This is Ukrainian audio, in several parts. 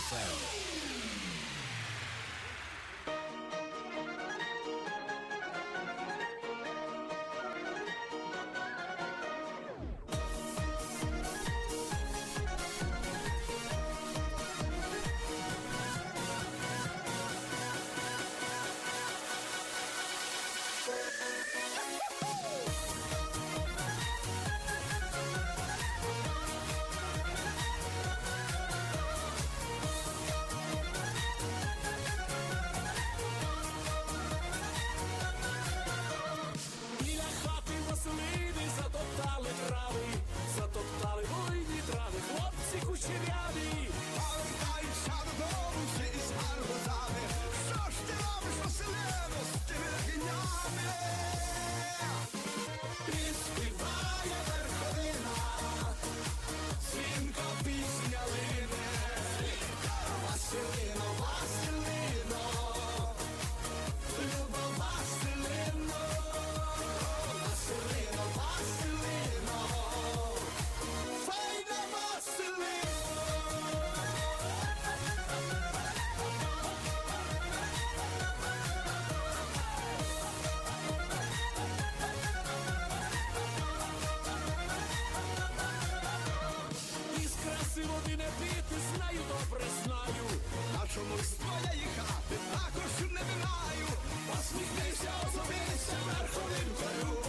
FM. замок з твоєї хати також не минаю, посміхнися, озовися верховинкою,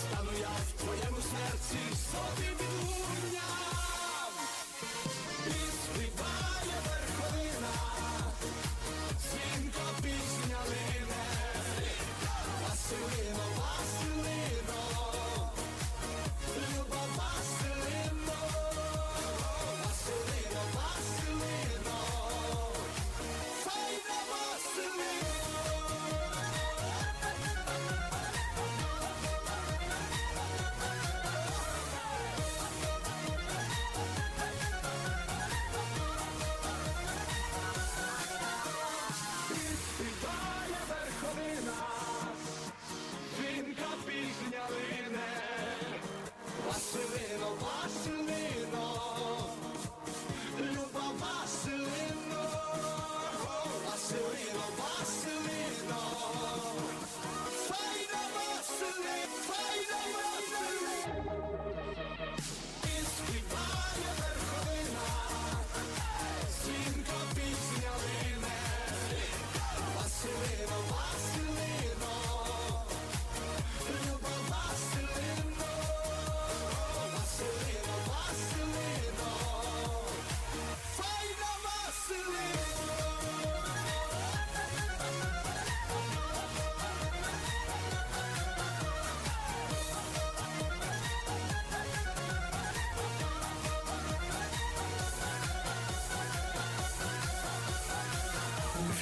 стану я в твоєму серці соти відлуння. І співає верховина, дзвінко пісня лине, Василина.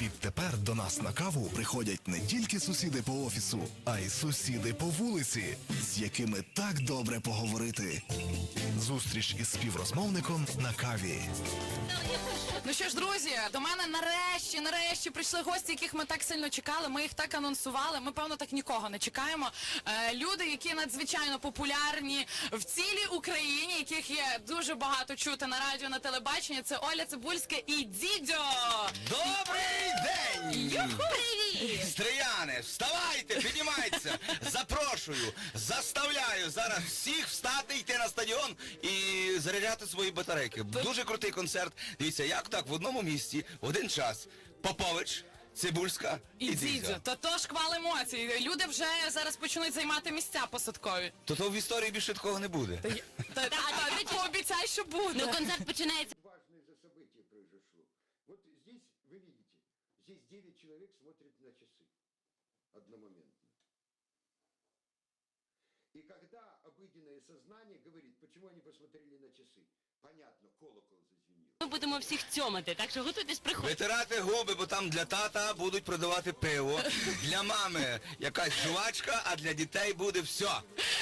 Відтепер до нас на каву приходять не тільки сусіди по офісу, а й сусіди по вулиці, з якими так добре поговорити. Зустріч із співрозмовником на каві. Ну що ж, друзі, до мене нарешті, нарешті прийшли гості, яких ми так сильно чекали. Ми їх так анонсували. Ми певно так нікого не чекаємо. Е, люди, які надзвичайно популярні в цілій Україні, яких є дуже багато чути на радіо, на телебаченні. Це Оля Цибульська і Дідьо. Добрий день! Привіт! Стріяни, вставайте, піднімайтеся! Запрошую, заставляю зараз всіх встати, йти на стадіон і заряджати свої батарейки. Дуже крутий концерт. Дивіться, як так в одному місці, в один час. Попович, Цибульська і, І Дзідзьо. То то шквал емоцій. Люди вже зараз почнуть займати місця посадкові. То то в історії більше такого не буде. Та, та, та, та, пообіцяй, що буде. Ну, концерт починається. важное за событие сознание говорит, почему они посмотрели на часы, понятно, колокол зазвенел. Будемо всіх цьомати, так що готуйтесь приходити. Витирати губи, бо там для тата будуть продавати пиво, для мами якась жувачка, а для дітей буде все.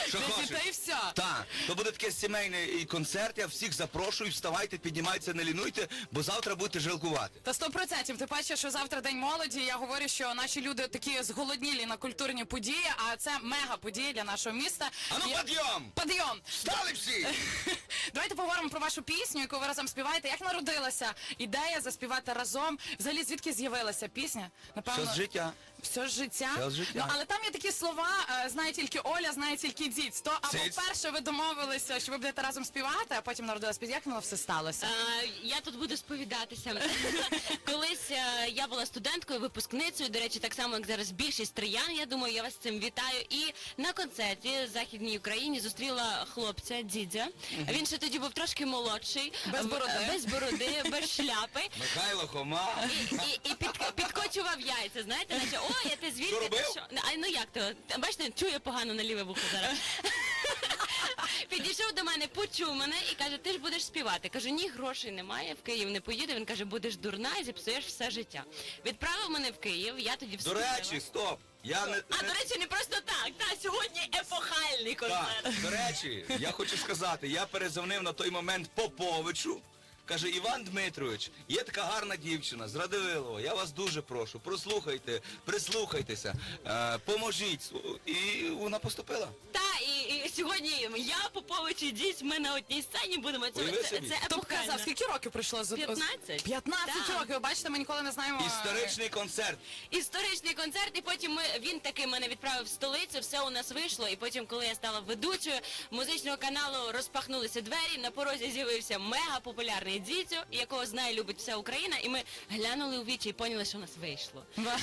Що Для хочеш. дітей все. Так, то буде таке сімейний концерт, я всіх запрошую, вставайте, піднімайтеся, не лінуйте, бо завтра будете жалкувати. Та сто процентів. Ти бачиш, що завтра день молоді. Я говорю, що наші люди такі зголоднілі на культурні події, а це мега події для нашого міста. Ану, І- підйом! Підйом! Встали всі! Давайте поговоримо про вашу пісню, яку ви разом співаєте. Як народилася ідея заспівати разом? Взагалі, звідки з'явилася пісня? Напевно, Все з життя. Все життя. Все життя. Ну, але там є такі слова, е, знає тільки Оля, знає тільки дід. То або Циць. перше ви домовилися, що ви будете разом співати, а потім народилась пісня. Як воно все сталося? Е, я тут буду сповідатися. Колись е, я була студенткою, випускницею, до речі, так само, як зараз більшість триян, я думаю, я вас з цим вітаю. І на концерті в Західній Україні зустріла хлопця, дідя. Він ще тоді був трошки молодший, Без в- бороди. без бороди, без шляпи. Михайло Хома. І, і, і під, підкочував яйця, знаєте, наче, о, я ти звідки? Що ти робив? що?» А ну як то? Бачите, чує погано на ліве вухо зараз. Підійшов до мене, почув мене і каже, ти ж будеш співати. Кажу, ні, грошей немає, в Київ не поїду. Він каже, будеш дурна і зіпсуєш все життя. Відправив мене в Київ, я тоді До вступила. речі, стоп. Я не. А, не- до речі, не просто так. Та сьогодні епохальний концерт. Так, до речі, я хочу сказати, я перезвонив на той момент Поповичу. Каже, Іван Дмитрович, є така гарна дівчина з Радивилова, я вас дуже прошу, прослухайте, прислухайтеся, е, поможіть. І вона поступила. Та і, і сьогодні я, Попович і дідь, ми на одній сцені будемо. Це, Уяви це, собі. це Хто б казав, скільки років пройшло з 15. 15 Так. років. Ви бачите, ми ніколи не знаємо. е, Історичний концерт. історичний концерт, і потім ми, він таки мене відправив в столицю, все у нас вийшло. І потім, коли я стала ведучою музичного каналу, розпахнулися двері. На порозі з'явився мега популярний дідьо, якого знає, любить вся Україна. І ми глянули у вічі і поняли, що у нас вийшло. Да.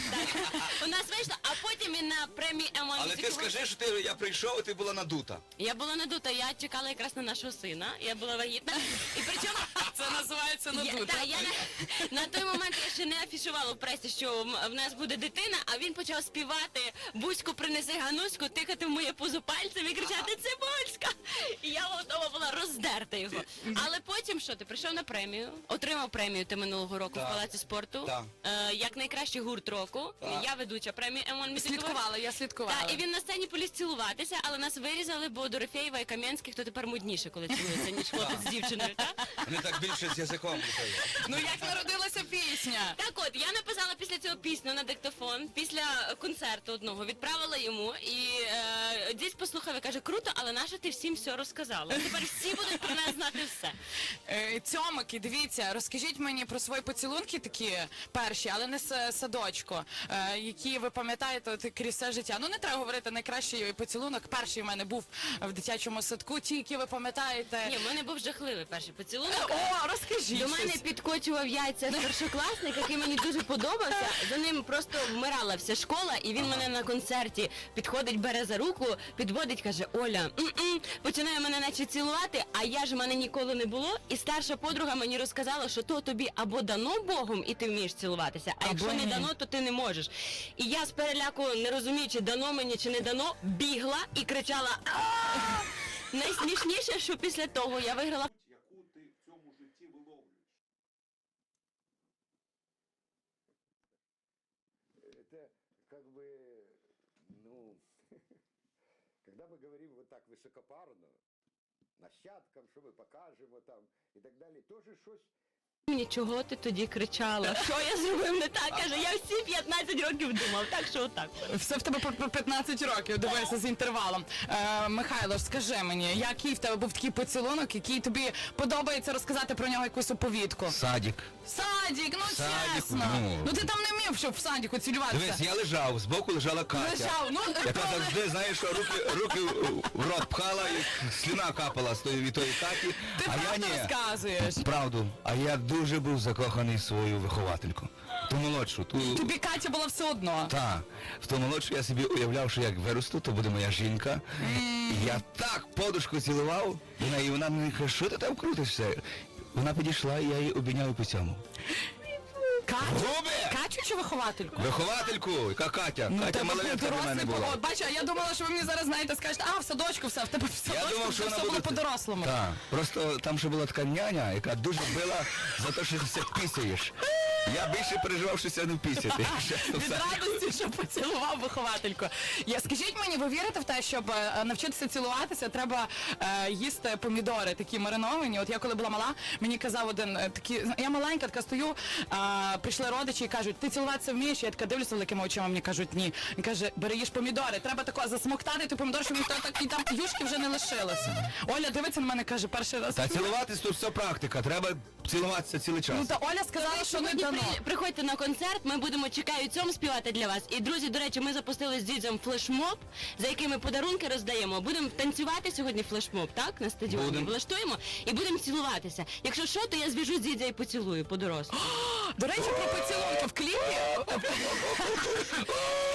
У нас вийшло, а потім він на премії М1 Але ти скажи, що ти я прийшов, і ти була надута. Я була надута, я чекала якраз на нашого сина, я була вагітна. І причому Це називається я, надута. та, я на, на той момент я ще не афішувала в пресі, що в нас буде дитина, а він почав співати Бузьку принеси Гануську, тикати в моє пузо пальцем і кричати Це Цибульська. І я готова була роздерти його. Але потім що ти прийшов на премію, отримав премію ти минулого року Так. в палаці спорту. Так. Е, як найкращий гурт року. Так. Я ведуча премії М1 Слідкувала, я слідкувала. Так, і він на сцені поліз цілуватися, але нас вирізали, бо Дорофєєва і Кам'янський, хто тепер мудніше, коли цілується, ніж хлопець з дівчиною, так? Вони так більше з язиком. Ну як народилася пісня? Так от, я написала після цього пісню на диктофон, після концерту одного, відправила йому, і е, десь послухав і каже, круто, але нащо ти всім все розказала? Тепер всі будуть про нас знати все. Е, Цьомики, дивіться, розкажіть мені про свої поцілунки такі перші, але не з садочку, е, які ви пам'ятаєте от, крізь все життя. Ну не треба говорити найкращий поцілунок. Перший в мене був в дитячому садку, ті, які ви пам'ятаєте. Ні, в мене був жахливий перший поцілунок. О, розкажіть. До мене щось. підкочував яйця першокласник, який мені дуже подобався. За ним просто вмирала вся школа, і він мене на концерті підходить, бере за руку, підводить, каже: Оля, м-м", починає мене наче цілувати, а я ж в мене ніколи не було. І старша подруга подруга мені розказала, що то тобі або дано Богом, і ти вмієш цілуватися, а якщо не дано, то ти не можеш. І я з переляку, не розуміючи, дано мені чи не дано, бігла і кричала. «Ааа!» Найсмішніше, що після того я виграла. яку ти в цьому житті виловлюєш. это как бы, ну, когда мы говорим так высокопарно, нащадкам, що ми покажемо там і так далі, теж щось Мені чого ти тоді кричала? Що я зробив не так? Каже, я всі 15 років думав, так що отак. Все в тебе по по 15 років, дивися з інтервалом. Е, Михайло, скажи мені, який в тебе був такий поцілунок, який тобі подобається розказати про нього якусь оповідку? Садік. Садік, ну Садік, чесно. ну. Ну ти там не вмів, щоб в садіку цілюватися. Дивись, я лежав, збоку лежала Катя. Лежав, ну, Яка завжди, знаєш, що руки, руки в рот пхала і слюна капала з тої від тої Каті. Ти а я правду ні. розказуєш. Правду. А я дуже був закоханий в свою виховательку. Ту молодшу, ту. Тобі Катя була все одно. Так. в ту молодшу я собі уявляв, що як виросту, то буде моя жінка. І я так подушку цілував і вона мені каже, що ти там крутишся? Вона підійшла, і я її обійняв по поцьому. Катю? Губи! Катю чи виховательку? Виховательку, яка Катя? Ну, Катя тебе для дорослий була. погода. Бачу, а я думала, що ви мені зараз знаєте, скажете, а в садочку все, в тебе в Я садочку думав, що вона все було буде... по-дорослому. Так, просто там ще була така няня, яка дуже била за те, що ти все пісяєш. Я більше переживав, що це не впісяти. Від радості, що поцілував виховательку. Я скажіть мені, ви вірите в те, щоб е, навчитися цілуватися, треба е, їсти помідори такі мариновані. От я коли була мала, мені казав один е, такий, я маленька, така стою, а, прийшли родичі і кажуть, ти цілуватися вмієш? Я така дивлюся великими очима, мені кажуть, ні. Він каже, бери їж помідори, треба тако засмоктати той помідор, щоб він то так і там юшки вже не лишилося. Оля дивиться на мене, каже, перший раз. Та цілуватись тут все практика, треба цілуватися цілий час. Ну та Оля сказала, що не Сьогодні дано. при- приходьте на концерт, ми будемо чекаю цьому співати для вас. І друзі, до речі, ми запустили з дідзем флешмоб, за який ми подарунки роздаємо. Будемо танцювати сьогодні флешмоб, так? На стадіоні Будем. влаштуємо і будемо цілуватися. Якщо що, то я зв'яжу з дідзя і поцілую по дорослому. До речі, про поцілунки в кліпі.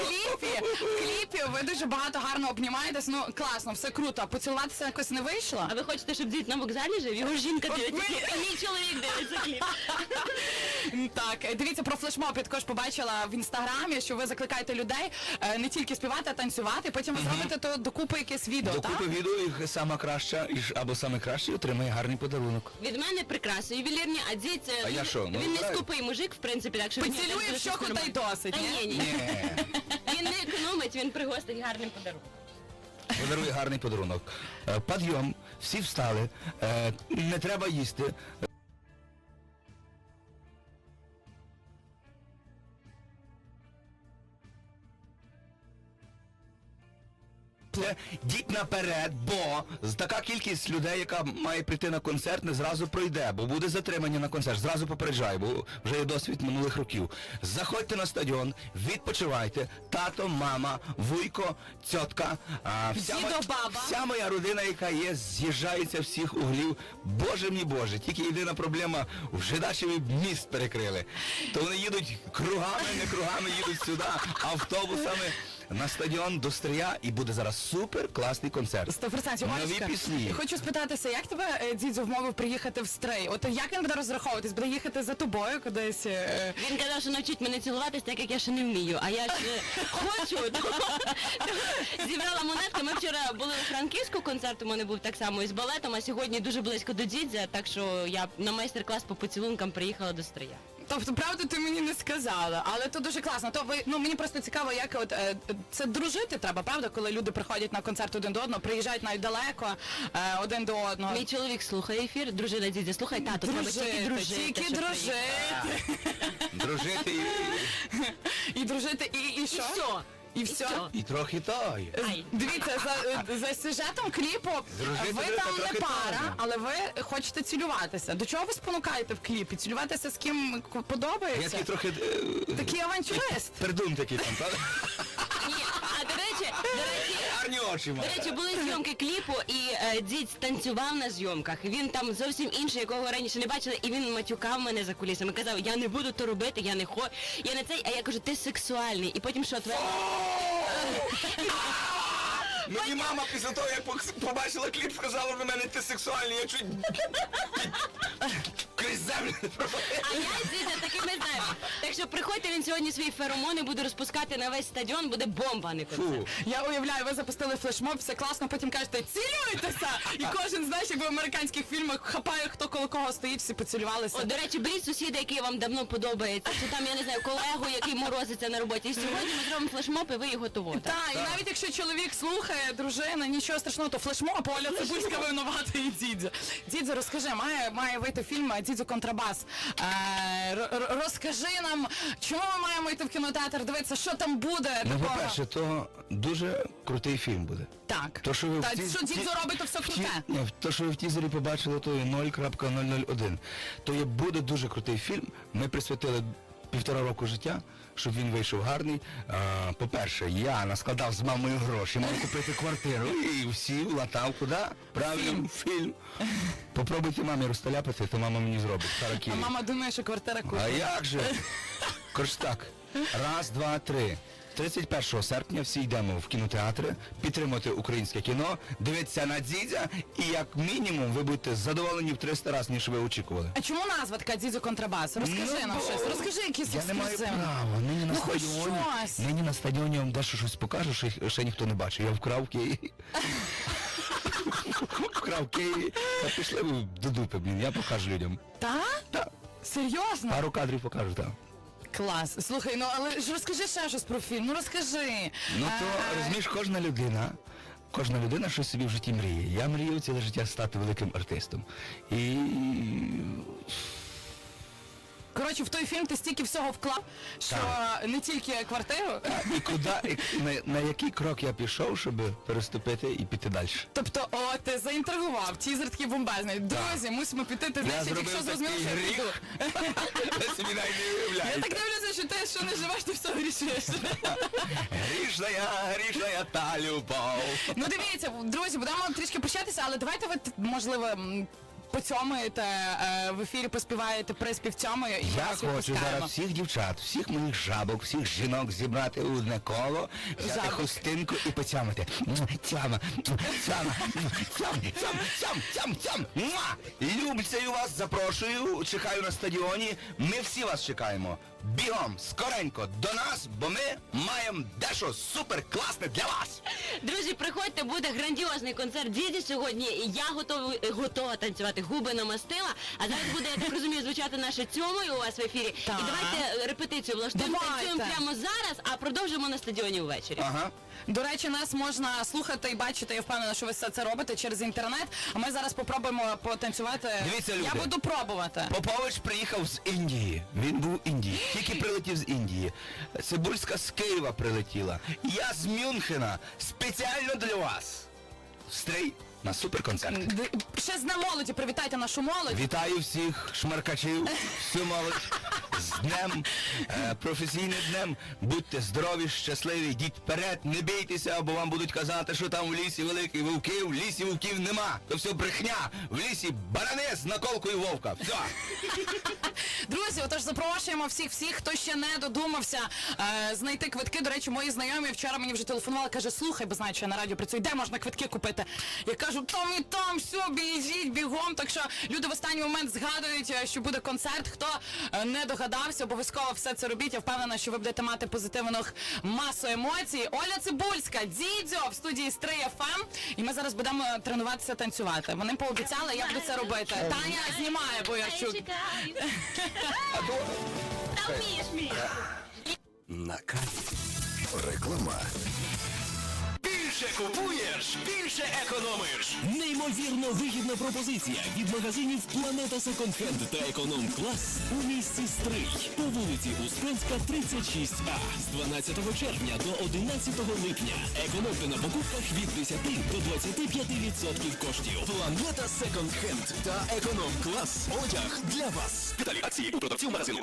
В кліпі, в кліпі ви дуже багато гарно обнімаєтесь. Ну класно, все круто. Поцілуватися якось не вийшло. А ви хочете, щоб дід на вокзалі жив? Його жінка дивиться і мій чоловік дивиться кліп. Так, е, дивіться про флешмоб. Я також побачила в інстаграмі, що ви закликаєте людей е, не тільки співати, а танцювати. Потім ви зробите то докупи якесь відео. Докупи так? відео і сама краща, і ж- або саме кращий отримає гарний подарунок. Від мене прикраси ювелірні, а дід це А я що, ну, він не граю? скупий мужик, в принципі, так що він Поцілує теж в щоку та й нормально. досить, Та ні? ні, ні. Ні, Він не економить, він пригостить гарним подарунком. подарує гарний подарунок. Е, Підйом, всі встали, е, не треба їсти. Це Діть наперед, бо така кількість людей, яка має прийти на концерт, не зразу пройде, бо буде затримання на концерт. Зразу попереджаю, бо вже є досвід минулих років. Заходьте на стадіон, відпочивайте. Тато, мама, вуйко, цьотка, а, вся, Дідо, моя- баба. вся моя родина, яка є, з'їжджається всіх углів. Боже мій Боже, тільки єдина проблема, в Жидачеві міст перекрили. То вони їдуть кругами, не кругами їдуть сюди, автобусами на стадіон до Стрия і буде зараз супер класний концерт. Сто процентів. Нові Олечка, пісні. хочу спитатися, як тебе е, дідзю вмовив приїхати в стрей? От як він буде розраховуватись? Буде їхати за тобою кудись? е, Він казав, що навчить мене цілуватись, так як я ще не вмію. А я ж е, хочу. Тому- тому Зібрала монетки. Ми вчора були у Франківську концерт, у мене був так само із балетом, а сьогодні дуже близько до дідзя, так що я на майстер-клас по поцілункам приїхала до Стрия. Тобто, правду ти мені не сказала, але то дуже класно. То ви ну мені просто цікаво, як от е, це дружити треба, правда, коли люди приходять на концерт один до одного, приїжджають навіть далеко е, один до одного. Мій чоловік слухає ефір, дружина дідя, слухай, тато, треба тільки Дружити, дружити. тільки щоб дружити. Дружити і, І дружити, і, і що? все. І все. і трохи той. Ай. Дивіться, за, за сюжетом кліпу Дружити ви треба там не пара, пара. але ви хочете цілюватися. До чого ви спонукаєте в кліпі? Цілюватися з ким к- Я подобається? такий трохи е, Такий авантюрист. пердун такий там, правда? Ні, а до речі, до речі, Гарні очі До речі, були зйомки кліпу, і е, дід танцював на зйомках. Він там зовсім інший, якого раніше не бачили, і він матюкав мене за кулісами. Казав, я не буду то робити, я не хочу, я не цей, а я кажу, ти сексуальний. І потім що твоя Мені мама після того, як пок- побачила кліп, сказала на мене, ти сексуальний, я чуть землю не провалив. А я Дідя таким не знаю. Так що приходьте, він сьогодні свої феромони буде розпускати на весь стадіон, буде бомба, а не концерт. Фу. Я уявляю, ви запустили флешмоб, все класно, потім кажете, цілюйтеся! І кожен, знаєш, як в американських фільмах хапає, хто коло кого стоїть, всі поцілювалися. О, до речі, беріть сусіда, який вам давно подобається, чи там, я не знаю, колегу, який морозиться на роботі. І сьогодні ми зробимо флешмоб, і ви його того. так? Так, і навіть якщо чоловік слухає, дружина, нічого страшного, то флешмоб, Оля Цибульська винувата і Дідзю. Дідзю, розкажи, має, має вийти фільм Дідзю Контрабас. Е, розкажи нам, чому ми маємо йти в кінотеатр, дивитися, що там буде Ну, такого? по-перше, то дуже крутий фільм буде. Так. То, що ви в тіз... що Дідзю робить, то все в ті- круте. Ні, то, що ви в тізері побачили, то є 0.001. То є буде дуже крутий фільм. Ми присвятили півтора року життя, щоб він вийшов гарний. А, по-перше, я наскладав з мамою гроші, мав купити квартиру і всі латав куди? Правильно, фільм. Попробуйте мамі розталяпати, то мама мені зробить. А Харакірі. мама думає, що квартира купить. А як же? Так. Раз, два, три. 31 серпня всі йдемо в кінотеатри, підтримати українське кіно, дивитися на дзідзя, і як мінімум ви будете задоволені в 300 разів, ніж ви очікували. А чому назва така Дідзю Контрабас? Розкажи Ну, нам бо щось, розкажи якісь Я не маю ексклюзиви. права. Нині на Ну, хоч стадіоні. щось. Нині на стадіоні вам дещо щось покажу, що їх- ще ніхто не бачив. Я вкрав Києві. Вкрав Києві. Та пішли ви до дупи, блін, я покажу людям. Так. Серйозно? Пару кадрів покажу, так. Клас. Слухай, ну але ж розкажи ще щось про фільм. Ну розкажи. Ну то розумієш, кожна людина, кожна людина щось собі в житті мріє. Я мрію ціле життя стати великим артистом. І Коротше, в той фільм ти стільки всього вклав, що не тільки квартиру, і куди, і на, на який крок я пішов, щоб переступити і піти далі. тобто, о, ти заінтригував, тізер такий бомбезний. Друзі, мусимо піти, ти знаєш, якщо зрозуміло, що я піду. Ви собі навіть не Я уявляєте. так дивлюся, що ти що не живеш, ти все грішиш. Грішна я, грішна я та любов. Ну дивіться, друзі, будемо трішки прощатися, але давайте ви можливо. м, Поцьомаєте е, в ефірі, поспіваєте приспів цьомою і ми Я вас хочу відпускаємо. зараз всіх дівчат, всіх моїх жабок, всіх жінок зібрати у одне коло, взяти Жабок. хустинку і потямити. Тяма, тяма, тям, тям, тям, тям, тям. Муа! Любцею вас, запрошую, чекаю на стадіоні. Ми всі вас чекаємо. Бігом, скоренько, до нас, бо ми маємо дещо супер класне для вас. Друзі, приходьте, буде грандіозний концерт діді сьогодні. І я готова, готова танцювати, губи намастила. А зараз буде, я так розумію, звучати наша цьомою у вас в ефірі. Так. І давайте репетицію влаштуємо, Давайте. танцюємо прямо зараз, а продовжимо на стадіоні ввечері. Ага. До речі, нас можна слухати і бачити. Я впевнена, що ви все це робите через інтернет. А ми зараз попробуємо потанцювати. Дивіться, люди. Я буду пробувати. Попович приїхав з Індії. Він був в Тільки прилетів з Індії. Цибульська з Києва прилетіла. Я з Мюнхена. Спеціально для вас. Стрій на суперконцерт. Ще з на молоді, привітайте нашу молодь. Вітаю всіх шмаркачів, всю молодь з днем, е, професійним днем. Будьте здорові, щасливі, йдіть вперед, не бійтеся, бо вам будуть казати, що там в лісі великий вовки, в лісі вовків нема. То все брехня. В лісі барани з наколкою вовка. Все. Друзі, отож запрошуємо всіх, всіх, хто ще не додумався е, знайти квитки. До речі, мої знайомі вчора мені вже телефонували, каже, слухай, бо знають, що я на радіо працюю, де можна квитки купити? Я кажу, там і там, все, біжіть, бігом. Так що люди в останній момент згадують, е, що буде концерт. Хто е, не догадався, обов'язково все це робіть. Я впевнена, що ви будете мати позитивних масу емоцій. Оля Цибульська, Дідзьо в студії Стрий ФМ. І ми зараз будемо тренуватися танцювати. Вони пообіцяли, я буду це робити. Таня знімає Боярчук. На каві. Реклама. Більше купуєш, більше економиш. Неймовірно вигідна пропозиція від магазинів Планета Секонд та Економ Клас у місті Стрий по вулиці Успенська, 36А з 12 червня до 11 липня. Економте на покупках від 10 до 25% коштів. Планета Секонд та Економ Клас. Одяг для вас. Деталі акції у продавців магазину.